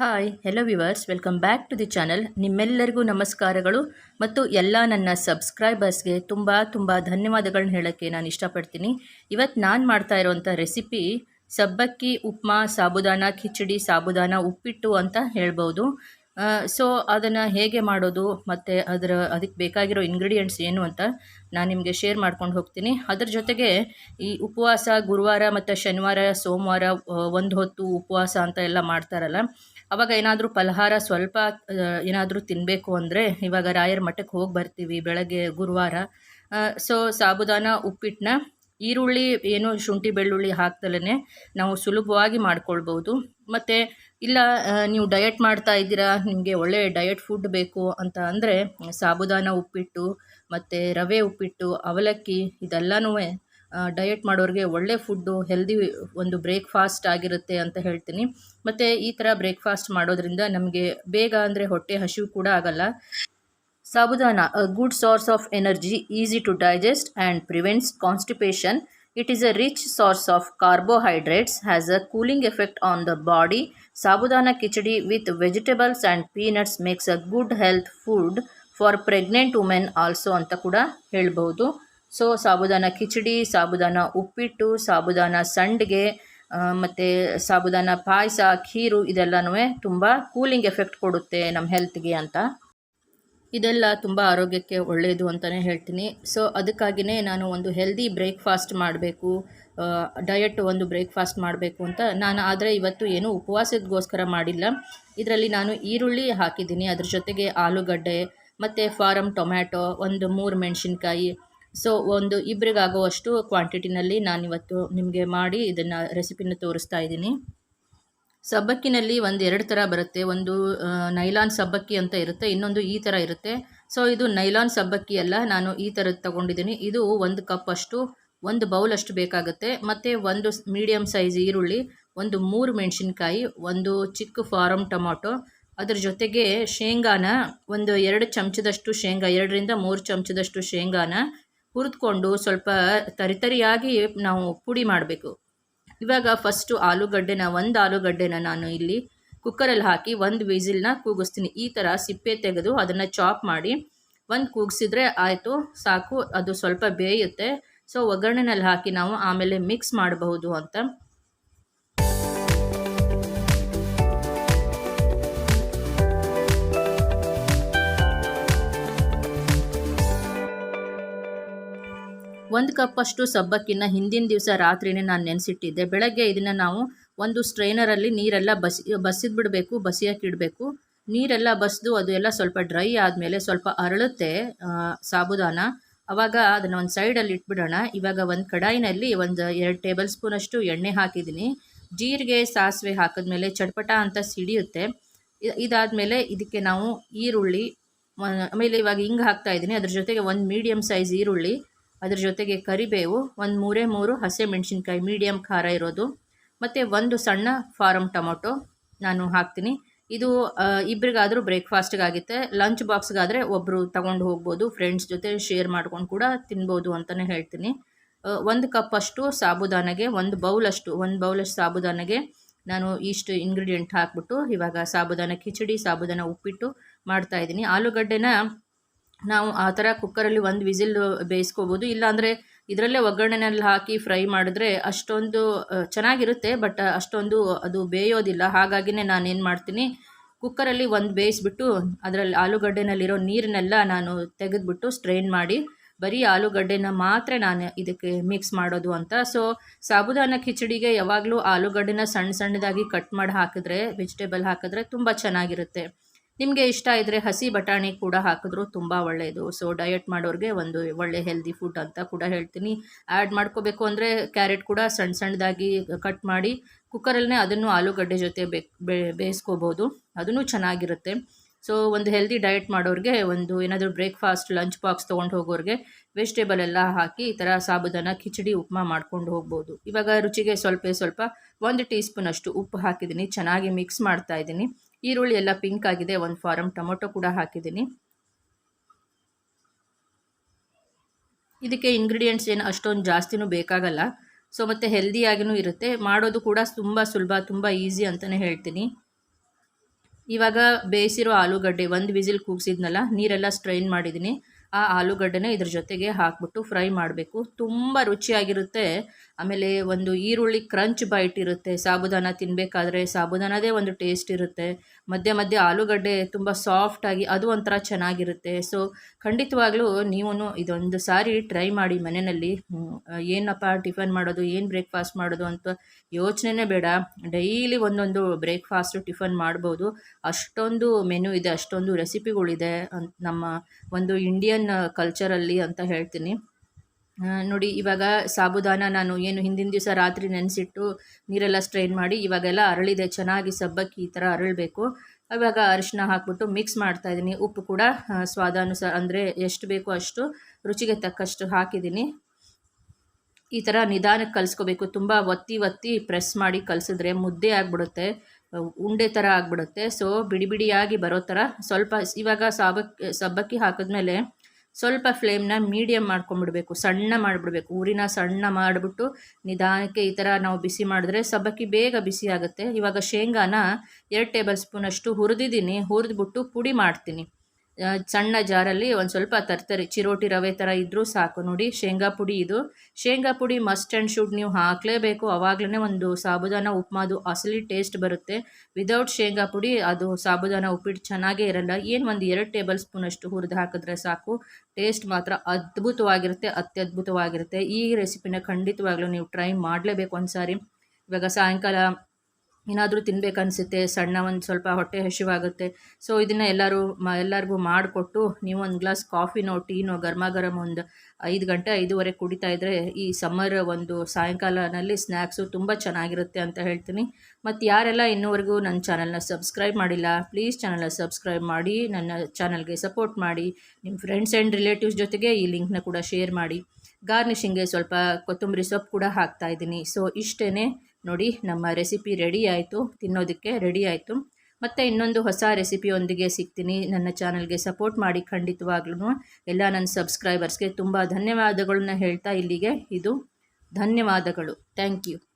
Hi hello viewers welcome back to the channel ನಿಮ್ಮೆಲ್ಲರಿಗೂ ನಮಸ್ಕಾರಗಳು ಮತ್ತು ಎಲ್ಲ ನನ್ನ ಸಬ್ಸ್ಕ್ರೈಬರ್ಸ್ಗೆ ತುಂಬ ತುಂಬ ಧನ್ಯವಾದಗಳನ್ನ ಹೇಳೋಕ್ಕೆ ನಾನು ಇಷ್ಟಪಡ್ತೀನಿ. ಇವತ್ತು ನಾನು ಮಾಡ್ತಾ ಇರೋವಂಥ ರೆಸಿಪಿ ಸಬ್ಬಕ್ಕಿ, ಉಪ್ಮಾ, ಸಾಬುದಾನ, ಕಿಚಡಿ, ಸಾಬುದಾನ, ಉಪ್ಪಿಟ್ಟು ಅಂತ ಹೇಳ್ಬೋದು. ಸೊ ಅದನ್ನು ಹೇಗೆ ಮಾಡೋದು ಮತ್ತು ಅದರ ಅದಕ್ಕೆ ಬೇಕಾಗಿರೋ ಇಂಗ್ರೀಡಿಯೆಂಟ್ಸ್ ಏನು ಅಂತ ನಾನು ನಿಮಗೆ ಶೇರ್ ಮಾಡ್ಕೊಂಡು ಹೋಗ್ತೀನಿ. ಅದ್ರ ಜೊತೆಗೆ ಈ ಉಪವಾಸ ಗುರುವಾರ ಮತ್ತು ಶನಿವಾರ, ಸೋಮವಾರ ಒಂದು ಹೊತ್ತು ಉಪವಾಸ ಅಂತ ಎಲ್ಲ ಮಾಡ್ತಾರಲ್ಲ, ಅವಾಗ ಏನಾದರೂ ಫಲಹಾರ ಸ್ವಲ್ಪ ಏನಾದರೂ ತಿನ್ನಬೇಕು ಅಂದರೆ ಇವಾಗ ರಾಯರ ಮಠಕ್ಕೆ ಹೋಗಿ ಬರ್ತೀವಿ ಬೆಳಗ್ಗೆ, ಗುರುವಾರ. ಸೊ ಸಾಬುದಾನ ಉಪ್ಪಿಟ್ಟನ್ನ ಈರುಳ್ಳಿ ಏನು ಶುಂಠಿ ಬೆಳ್ಳುಳ್ಳಿ ಹಾಕ್ದಲೇ ನಾವು ಸುಲಭವಾಗಿ ಮಾಡ್ಕೊಳ್ಬೋದು. ಮತ್ತು ಇಲ್ಲ ನೀವು ಡಯಟ್ ಮಾಡ್ತಾ ಇದ್ದೀರಾ, ನಿಮಗೆ ಒಳ್ಳೆಯ ಡಯಟ್ ಫುಡ್ ಬೇಕು ಅಂತ ಅಂದರೆ ಸಾಬುದಾನ ಉಪ್ಪಿಟ್ಟು, ಮತ್ತು ರವೆ ಉಪ್ಪಿಟ್ಟು, ಅವಲಕ್ಕಿ ಇದೆಲ್ಲನೂ ಡಯಟ್ ಮಾಡೋರಿಗೆ ಒಳ್ಳೆ ಫುಡ್ಡು ಹೆಲ್ದಿ ಒಂದು ಬ್ರೇಕ್ಫಾಸ್ಟ್ ಆಗಿರುತ್ತೆ ಅಂತ ಹೇಳ್ತೀನಿ. ಮತ್ತು ಈ ಥರ ಬ್ರೇಕ್ಫಾಸ್ಟ್ ಮಾಡೋದ್ರಿಂದ ನಮಗೆ ಬೇಗ ಅಂದರೆ ಹೊಟ್ಟೆ ಹಸಿವು ಕೂಡ ಆಗಲ್ಲ. Sabudana a good source of energy easy to digest and prevents constipation it is a rich source of carbohydrates has a cooling effect on the body sabudana khichdi with vegetables and peanuts makes a good health food for pregnant women also ಅಂತ ಕೂಡ ಹೇಳ್ಬೋದು so sabudana khichdi sabudana ಉಪ್ಪಿಟ್ಟು ಸಾಬುದಾನ ಸಂಡಿಗೆ ಮತ್ತು ಸಾಬುದಾನ ಪಾಯಸ ಖೀರು ಇದೆಲ್ಲನೂ ತುಂಬ cooling effect ಕೊಡುತ್ತೆ ನಮ್ಮ ಹೆಲ್ತ್ಗೆ ಅಂತ. ಇದೆಲ್ಲ ತುಂಬ ಆರೋಗ್ಯಕ್ಕೆ ಒಳ್ಳೆಯದು ಅಂತಲೇ ಹೇಳ್ತೀನಿ. ಸೊ ಅದಕ್ಕಾಗಿಯೇ ನಾನು ಒಂದು ಹೆಲ್ದಿ ಬ್ರೇಕ್ಫಾಸ್ಟ್ ಮಾಡಬೇಕು ಡಯಟ್ ಒಂದು ಬ್ರೇಕ್ಫಾಸ್ಟ್ ಮಾಡಬೇಕು ಅಂತ. ನಾನು ಆದರೆ ಇವತ್ತು ಏನು ಉಪವಾಸಕ್ಕೋಸ್ಕರ ಮಾಡಿಲ್ಲ. ಇದರಲ್ಲಿ ನಾನು ಈರುಳ್ಳಿ ಹಾಕಿದ್ದೀನಿ, ಅದ್ರ ಜೊತೆಗೆ ಆಲೂಗಡ್ಡೆ, ಮತ್ತು ಫಾರಮ್ ಟೊಮ್ಯಾಟೊ ಒಂದು ಮೂರು ಮೆಣಸಿನ್ಕಾಯಿ. ಸೊ ಒಂದು ಇಬ್ಬರಿಗಾಗುವಷ್ಟು ಕ್ವಾಂಟಿಟಿನಲ್ಲಿ ನಾನಿವತ್ತು ನಿಮಗೆ ಮಾಡಿ ಇದನ್ನು ರೆಸಿಪಿನ ತೋರಿಸ್ತಾ ಇದ್ದೀನಿ. ಸಬ್ಬಕ್ಕಿನಲ್ಲಿ ಒಂದು ಎರಡು ಥರ ಬರುತ್ತೆ. ಒಂದು ನೈಲಾನ್ ಸಬ್ಬಕ್ಕಿ ಅಂತ ಇರುತ್ತೆ, ಇನ್ನೊಂದು ಈ ಥರ ಇರುತ್ತೆ. ಸೊ ಇದು ನೈಲಾನ್ ಸಬ್ಬಕ್ಕಿ ಅಲ್ಲ, ನಾನು ಈ ಥರದ್ದು ತೊಗೊಂಡಿದ್ದೀನಿ. ಇದು ಒಂದು ಕಪ್ ಅಷ್ಟು, ಒಂದು ಬೌಲ್ ಅಷ್ಟು ಬೇಕಾಗುತ್ತೆ. ಮತ್ತು ಒಂದು ಮೀಡಿಯಮ್ ಸೈಜ್ ಈರುಳ್ಳಿ, ಒಂದು ಮೂರು ಮೆಣಸಿನ್ಕಾಯಿ, ಒಂದು ಚಿಕ್ಕ ಫಾರಮ್ ಟೊಮೊಟೊ. ಅದ್ರ ಜೊತೆಗೆ ಶೇಂಗಾನ ಒಂದು ಎರಡು ಚಮಚದಷ್ಟು ಶೇಂಗಾ, ಎರಡರಿಂದ ಮೂರು ಚಮಚದಷ್ಟು ಶೇಂಗಾನ ಹುರಿದ್ಕೊಂಡು ಸ್ವಲ್ಪ ತರಿತರಿಯಾಗಿ ನಾವು ಪುಡಿ ಮಾಡಬೇಕು. ಇವಾಗ ಫಸ್ಟು ಆಲೂಗಡ್ಡೆನ, ಒಂದು ಆಲೂಗಡ್ಡೆನ ನಾನು ಇಲ್ಲಿ ಕುಕ್ಕರಲ್ಲಿ ಹಾಕಿ ಒಂದು ವಿಸಿಲ್ನ ಕೂಗಿಸ್ತೀನಿ. ಈ ಥರ ಸಿಪ್ಪೆ ತೆಗೆದು ಅದನ್ನು ಚಾಪ್ ಮಾಡಿ ಒಂದು ಕೂಗಿಸಿದ್ರೆ ಆಯಿತು, ಸಾಕು, ಅದು ಸ್ವಲ್ಪ ಬೇಯುತ್ತೆ. ಸೊ ಒಗ್ಗರಣೆನಲ್ಲಿ ಹಾಕಿ ನಾವು ಆಮೇಲೆ ಮಿಕ್ಸ್ ಮಾಡಬಹುದು ಅಂತ. ಒಂದು ಕಪ್ಪಷ್ಟು ಸಬ್ಬಕ್ಕಿನ ಹಿಂದಿನ ದಿವಸ ರಾತ್ರಿನೇ ನಾನು ನೆನೆಸಿಟ್ಟಿದ್ದೆ. ಬೆಳಗ್ಗೆ ಇದನ್ನು ನಾವು ಒಂದು ಸ್ಟ್ರೈನರಲ್ಲಿ ನೀರೆಲ್ಲ ಬಸಿ ಬಸಿದ್ಬಿಡಬೇಕು ಬಸಿಯೋಕೆ ಇಡಬೇಕು. ನೀರೆಲ್ಲ ಬಸಿದು ಅದು ಎಲ್ಲ ಸ್ವಲ್ಪ ಡ್ರೈ ಆದಮೇಲೆ ಸ್ವಲ್ಪ ಅರಳುತ್ತೆ ಸಾಬುದಾನ. ಆವಾಗ ಅದನ್ನು ಒಂದು ಸೈಡಲ್ಲಿ ಇಟ್ಬಿಡೋಣ. ಇವಾಗ ಒಂದು ಕಡಾಯಿನಲ್ಲಿ ಒಂದು ಎರಡು ಟೇಬಲ್ ಸ್ಪೂನಷ್ಟು ಎಣ್ಣೆ ಹಾಕಿದ್ದೀನಿ. ಜೀರಿಗೆ, ಸಾಸಿವೆ ಹಾಕಿದ್ಮೇಲೆ ಚಟ್ಪಟ ಅಂತ ಸಿಡಿಯುತ್ತೆ. ಇದಾದಮೇಲೆ ಇದಕ್ಕೆ ನಾವು ಈರುಳ್ಳಿ ಆಮೇಲೆ ಇವಾಗ ಹಿಂಗೆ ಹಾಕ್ತಾ ಇದ್ದೀನಿ. ಅದ್ರ ಜೊತೆಗೆ ಒಂದು ಮೀಡಿಯಮ್ ಸೈಜ್ ಈರುಳ್ಳಿ. ಅದ್ರ ಜೊತೆಗೆ ಕರಿಬೇವು, ಒಂದು ಮೂರೇ ಮೂರು ಹಸಿ ಮೆಣಸಿನ್ಕಾಯಿ ಮೀಡಿಯಮ್ ಖಾರ ಇರೋದು, ಮತ್ತು ಒಂದು ಸಣ್ಣ ಫಾರಮ್ ಟೊಮೊಟೊ ನಾನು ಹಾಕ್ತೀನಿ. ಇದು ಇಬ್ಬರಿಗಾದರೂ ಬ್ರೇಕ್ಫಾಸ್ಟ್ಗಾಗುತ್ತೆ, ಲಂಚ್ ಬಾಕ್ಸ್ಗಾದರೆ ಒಬ್ಬರು ತಗೊಂಡು ಹೋಗ್ಬೋದು, ಫ್ರೆಂಡ್ಸ್ ಜೊತೆ ಶೇರ್ ಮಾಡ್ಕೊಂಡು ಕೂಡ ತಿನ್ಬೋದು ಅಂತಲೇ ಹೇಳ್ತೀನಿ. ಒಂದು ಕಪ್ ಅಷ್ಟು ಸಾಬುದಾನಗೆ, ಒಂದು ಬೌಲಷ್ಟು ಒಂದು ಬೌಲಷ್ಟು ಸಾಬುದಾನಗೆ ನಾನು ಇಷ್ಟು ಇಂಗ್ರೀಡಿಯೆಂಟ್ ಹಾಕ್ಬಿಟ್ಟು ಇವಾಗ ಸಾಬುದಾನ, ಕಿಚಡಿ ಸಾಬುದಾನ ಉಪ್ಪಿಟ್ಟು ಮಾಡ್ತಾಯಿದ್ದೀನಿ ಆಲೂಗಡ್ಡೆನ ನಾವು ಆ ಥರ ಕುಕ್ಕರಲ್ಲಿ ಒಂದು ವಿಸಿಲ್ ಬೇಯಿಸ್ಕೋಬೋದು. ಇಲ್ಲಾಂದರೆ ಇದರಲ್ಲೇ ಒಗ್ಗರಣೆನಲ್ಲಿ ಹಾಕಿ ಫ್ರೈ ಮಾಡಿದ್ರೆ ಅಷ್ಟೊಂದು ಚೆನ್ನಾಗಿರುತ್ತೆ, ಬಟ್ ಅಷ್ಟೊಂದು ಅದು ಬೇಯೋದಿಲ್ಲ. ಹಾಗಾಗಿನೇ ನಾನೇನು ಮಾಡ್ತೀನಿ, ಕುಕ್ಕರಲ್ಲಿ ಒಂದು ಬೇಯಿಸ್ಬಿಟ್ಟು ಅದರಲ್ಲಿ ಆಲೂಗಡ್ಡೆನಲ್ಲಿರೋ ನೀರನ್ನೆಲ್ಲ ನಾನು ತೆಗೆದುಬಿಟ್ಟು ಸ್ಟ್ರೈನ್ ಮಾಡಿ, ಬರೀ ಆಲೂಗಡ್ಡೆನ ಮಾತ್ರ ನಾನು ಇದಕ್ಕೆ ಮಿಕ್ಸ್ ಮಾಡೋದು ಅಂತ. ಸೊ, ಸಾಬುದಾನ ಕಿಚಡಿಗೆ ಯಾವಾಗಲೂ ಆಲೂಗಡ್ಡೆನ ಸಣ್ಣ ಸಣ್ಣದಾಗಿ ಕಟ್ ಮಾಡಿ ಹಾಕಿದ್ರೆ, ವೆಜಿಟೇಬಲ್ ಹಾಕಿದ್ರೆ ತುಂಬ ಚೆನ್ನಾಗಿರುತ್ತೆ. ನಿಮಗೆ ಇಷ್ಟ ಇದ್ದರೆ ಹಸಿ ಬಟಾಣಿ ಕೂಡ ಹಾಕಿದ್ರು ತುಂಬ ಒಳ್ಳೆಯದು ಸೊ ಡಯಟ್ ಮಾಡೋರಿಗೆ ಒಂದು ಒಳ್ಳೆ ಹೆಲ್ದಿ ಫುಡ್ ಅಂತ ಕೂಡ ಹೇಳ್ತೀನಿ. ಆ್ಯಡ್ ಮಾಡ್ಕೋಬೇಕು ಅಂದರೆ ಕ್ಯಾರೆಟ್ ಕೂಡ ಸಣ್ಣ ಸಣ್ಣದಾಗಿ ಕಟ್ ಮಾಡಿ ಕುಕ್ಕರಲ್ಲೇ ಅದನ್ನು ಆಲೂಗಡ್ಡೆ ಜೊತೆ ಬೇಯಿಸ್ಕೋಬೋದು. ಅದೂ ಚೆನ್ನಾಗಿರುತ್ತೆ. ಸೊ ಒಂದು ಹೆಲ್ದಿ ಡಯಟ್ ಮಾಡೋರಿಗೆ ಒಂದು ಏನಾದರೂ ಬ್ರೇಕ್ಫಾಸ್ಟ್ ಲಂಚ್ ಬಾಕ್ಸ್ ತೊಗೊಂಡು ಹೋಗೋರಿಗೆ ವೆಜಿಟೇಬಲ್ ಎಲ್ಲ ಹಾಕಿ ಈ ಥರ ಸಾಬುದಾನ, ಕಿಚಡಿ, ಉಪ್ಮಾ ಮಾಡ್ಕೊಂಡು ಹೋಗ್ಬೋದು. ಇವಾಗ ರುಚಿಗೆ ಸ್ವಲ್ಪ ಸ್ವಲ್ಪ ಒಂದು ಟೀ ಸ್ಪೂನ್ ಅಷ್ಟು ಉಪ್ಪು ಹಾಕಿದ್ದೀನಿ. ಚೆನ್ನಾಗಿ ಮಿಕ್ಸ್ ಮಾಡ್ತಾ ಇದ್ದೀನಿ. ಈರುಳ್ಳಿ ಎಲ್ಲ ಪಿಂಕ್ ಆಗಿದೆ, ಒಂದು ಫಾರಮ್ ಟೊಮೊಟೊ ಕೂಡ ಹಾಕಿದ್ದೀನಿ. ಇದಕ್ಕೆ ಇಂಗ್ರೀಡಿಯೆಂಟ್ಸ್ ಏನು ಅಷ್ಟೊಂದು ಜಾಸ್ತಿನೂ ಬೇಕಾಗಲ್ಲ. ಸೊ ಮತ್ತು ಹೆಲ್ದಿಯಾಗಿಯೂ ಇರುತ್ತೆ. ಮಾಡೋದು ಕೂಡ ತುಂಬ ಸುಲಭ, ತುಂಬ ಈಸಿ ಅಂತಲೇ ಹೇಳ್ತೀನಿ. ಇವಾಗ ಬೇಯಿಸಿರೋ ಆಲೂಗಡ್ಡೆ ಒಂದು ವಿಸಿಲ್ ಕೂಗಿಸಿದ್ನಲ್ಲ, ನೀರೆಲ್ಲ ಸ್ಟ್ರೈನ್ ಮಾಡಿದ್ದೀನಿ. ಆ ಆಲೂಗಡ್ಡೆನ ಇದ್ರ ಜೊತೆಗೆ ಹಾಕ್ಬಿಟ್ಟು ಫ್ರೈ ಮಾಡಬೇಕು. ತುಂಬ ರುಚಿಯಾಗಿರುತ್ತೆ. ಆಮೇಲೆ ಒಂದು ಈರುಳ್ಳಿ ಕ್ರಂಚ್ ಬೈಟ್ ಇರುತ್ತೆ. ಸಾಬುದಾನ ತಿನ್ನಬೇಕಾದ್ರೆ ಸಾಬುದಾನದೇ ಒಂದು ಟೇಸ್ಟ್ ಇರುತ್ತೆ. ಮಧ್ಯೆ ಮಧ್ಯೆ ಆಲೂಗಡ್ಡೆ ತುಂಬ ಸಾಫ್ಟಾಗಿ ಅದು ಒಂಥರ ಚೆನ್ನಾಗಿರುತ್ತೆ. ಸೊ ಖಂಡಿತವಾಗ್ಲೂ ನೀವು ಇದೊಂದು ಸಾರಿ ಟ್ರೈ ಮಾಡಿ ಮನೆಯಲ್ಲಿ ಏನಪ್ಪ ಟಿಫನ್ ಮಾಡೋದು, ಏನು ಬ್ರೇಕ್ಫಾಸ್ಟ್ ಮಾಡೋದು ಅಂತ ಯೋಚನೆನೇ ಬೇಡ. ಡೈಲಿ ಒಂದೊಂದು ಬ್ರೇಕ್ಫಾಸ್ಟು ಟಿಫನ್ ಮಾಡ್ಬೋದು. ಅಷ್ಟೊಂದು ಮೆನು ಇದೆ, ಅಷ್ಟೊಂದು ರೆಸಿಪಿಗಳಿದೆ ಅಂತ ನಮ್ಮ ಒಂದು ಇಂಡಿಯನ್ ಕಲ್ಚರಲ್ಲಿ ಅಂತ ಹೇಳ್ತೀನಿ. ನೋಡಿ, ಇವಾಗ ಸಾಬುದಾನ ನಾನು ಏನು ಹಿಂದಿನ ದಿವಸ ರಾತ್ರಿ ನೆನೆಸಿಟ್ಟು ನೀರೆಲ್ಲ ಸ್ಟ್ರೈನ್ ಮಾಡಿ ಇವಾಗೆಲ್ಲ ಅರಳಿದೆ, ಚೆನ್ನಾಗಿ ಸಬ್ಬಕ್ಕಿ ಈ ಥರ ಅರಳಬೇಕು. ಇವಾಗ ಅರಿಶಿನ ಹಾಕ್ಬಿಟ್ಟು ಮಿಕ್ಸ್ ಮಾಡ್ತಾ ಇದ್ದೀನಿ ಉಪ್ಪು ಕೂಡ ಸ್ವಾದಾನುಸಾರ ಅಂದರೆ ಎಷ್ಟು ಬೇಕೋ ಅಷ್ಟು ರುಚಿಗೆ ತಕ್ಕಷ್ಟು ಹಾಕಿದ್ದೀನಿ ಈ ಥರ ನಿಧಾನಕ್ಕೆ ಕಲಿಸ್ಕೋಬೇಕು. ತುಂಬ ಒತ್ತಿ ಒತ್ತಿ ಪ್ರೆಸ್ ಮಾಡಿ ಕಲಿಸಿದ್ರೆ ಮುದ್ದೆ ಆಗಿಬಿಡುತ್ತೆ, ಉಂಡೆ ಥರ ಆಗಿಬಿಡುತ್ತೆ. ಸೊ ಬಿಡಿ ಬಿಡಿಯಾಗಿ ಬರೋ ಥರ ಸ್ವಲ್ಪ ಇವಾಗ ಸಾಬಕ್ಕಿ ಸಬ್ಬಕ್ಕಿ ಹಾಕಿದ್ಮೇಲೆ ಸ್ವಲ್ಪ ಫ್ಲೇಮ್ನ ಮೀಡಿಯಮ್ ಮಾಡ್ಕೊಂಬಿಡ್ಬೇಕು ಸಣ್ಣ ಮಾಡಿಬಿಡ್ಬೇಕು. ಊರಿನ ಸಣ್ಣ ಮಾಡಿಬಿಟ್ಟು ನಿಧಾನಕ್ಕೆ ಈ ಥರ ನಾವು ಬಿಸಿ ಮಾಡಿದ್ರೆ ಸಬ್ಬಕ್ಕಿ ಬೇಗ ಬಿಸಿ ಆಗುತ್ತೆ. ಇವಾಗ ಶೇಂಗಾನ ಎರಡು ಟೇಬಲ್ ಸ್ಪೂನಷ್ಟು ಹುರಿದಿದ್ದೀನಿ, ಹುರಿದ್ಬಿಟ್ಟು ಪುಡಿ ಮಾಡ್ತೀನಿ. ಸಣ್ಣ ಜಾರಲ್ಲಿ ಒಂದು ಸ್ವಲ್ಪ ತರ್ತರಿ. ಚಿರೋಟಿ ರವೆ ಥರ ಇದ್ದರೂ ಸಾಕು. ನೋಡಿ, ಶೇಂಗಾ ಪುಡಿ ಇದು. ಶೇಂಗಾ ಪುಡಿ ಮಸ್ಟ್ ಆ್ಯಂಡ್ ಶುಡ್ ನೀವು ಹಾಕಲೇಬೇಕು. ಆವಾಗಲೇ ಒಂದು ಸಾಬುದಾನ, ಉಪ್ಮಾದು ಅಸಲಿ ಟೇಸ್ಟ್ ಬರುತ್ತೆ. ವಿದೌಟ್ ಶೇಂಗಾ ಪುಡಿ ಅದು ಸಾಬುದಾನ, ಉಪ್ಪಿಟ್ಟು ಚೆನ್ನಾಗೇ ಇರಲ್ಲ. ಏನು ಒಂದು ಎರಡು ಟೇಬಲ್ ಸ್ಪೂನಷ್ಟು ಹುರಿದು ಹಾಕಿದ್ರೆ ಸಾಕು. ಟೇಸ್ಟ್ ಮಾತ್ರ ಅದ್ಭುತವಾಗಿರುತ್ತೆ, ಅತ್ಯದ್ಭುತವಾಗಿರುತ್ತೆ. ಈ ರೆಸಿಪಿನ ಖಂಡಿತವಾಗಲೂ ನೀವು ಟ್ರೈ ಮಾಡಲೇಬೇಕು ಒಂದು ಸಾರಿ ಇವಾಗ ಸಾಯಂಕಾಲ ಏನಾದರೂ ತಿನ್ಬೇಕನ್ಸುತ್ತೆ, ಸಣ್ಣ ಒಂದು ಸ್ವಲ್ಪ ಹೊಟ್ಟೆ ಹಸಿವಾಗುತ್ತೆ. ಸೊ ಇದನ್ನು ಎಲ್ಲರೂ ಮ, ಎಲ್ಲರಿಗೂ ಮಾಡಿಕೊಟ್ಟು ನೀವು ಒಂದು ಗ್ಲಾಸ್ ಕಾಫಿನೋ ಟೀನೋ ಗರ್ಮ ಗರಮ್ ಒಂದು ಐದು ಗಂಟೆ, ಐದೂವರೆ ಕುಡಿತಾ ಇದ್ದರೆ ಈ ಸಮ್ಮರ್ ಒಂದು ಸಾಯಂಕಾಲನಲ್ಲಿ ಸ್ನ್ಯಾಕ್ಸು ತುಂಬ ಚೆನ್ನಾಗಿರುತ್ತೆ ಅಂತ ಹೇಳ್ತೀನಿ. ಮತ್ತು ಯಾರೆಲ್ಲ ಇನ್ನೂವರೆಗೂ ನನ್ನ ಚಾನಲ್ನ ಸಬ್ಸ್ಕ್ರೈಬ್ ಮಾಡಿಲ್ಲ, ಪ್ಲೀಸ್ ಚಾನಲ್ನ ಸಬ್ಸ್ಕ್ರೈಬ್ ಮಾಡಿ, ನನ್ನ ಚಾನಲ್ಗೆ ಸಪೋರ್ಟ್ ಮಾಡಿ ನಿಮ್ಮ ಫ್ರೆಂಡ್ಸ್ ಆ್ಯಂಡ್ ರಿಲೇಟಿವ್ಸ್ ಜೊತೆಗೆ ಈ ಲಿಂಕ್ನ ಕೂಡ ಶೇರ್ ಮಾಡಿ. ಗಾರ್ನಿಷಿಂಗ್ಗೆ ಸ್ವಲ್ಪ ಕೊತ್ತಂಬರಿ ಸೊಪ್ಪು ಕೂಡ ಹಾಕ್ತಾ ಇದ್ದೀನಿ. ಸೊ ಇಷ್ಟೇ ನೋಡಿ, ನಮ್ಮ ರೆಸಿಪಿ ರೆಡಿ ಆಯಿತು. ತಿನ್ನೋದಕ್ಕೆ ರೆಡಿ ಆಯಿತು. ಮತ್ತು ಇನ್ನೊಂದು ಹೊಸ ರೆಸಿಪಿಯೊಂದಿಗೆ ಸಿಗ್ತೀನಿ. ನನ್ನ ಚಾನಲ್ಗೆ ಸಪೋರ್ಟ್ ಮಾಡಿ ಖಂಡಿತವಾಗ್ಲೂ ಎಲ್ಲ ನನ್ನ ಸಬ್ಸ್ಕ್ರೈಬರ್ಸ್ಗೆ ತುಂಬ ಧನ್ಯವಾದಗಳನ್ನ ಹೇಳ್ತಾ ಇಲ್ಲಿಗೆ. ಇದು ಧನ್ಯವಾದಗಳು. Thank you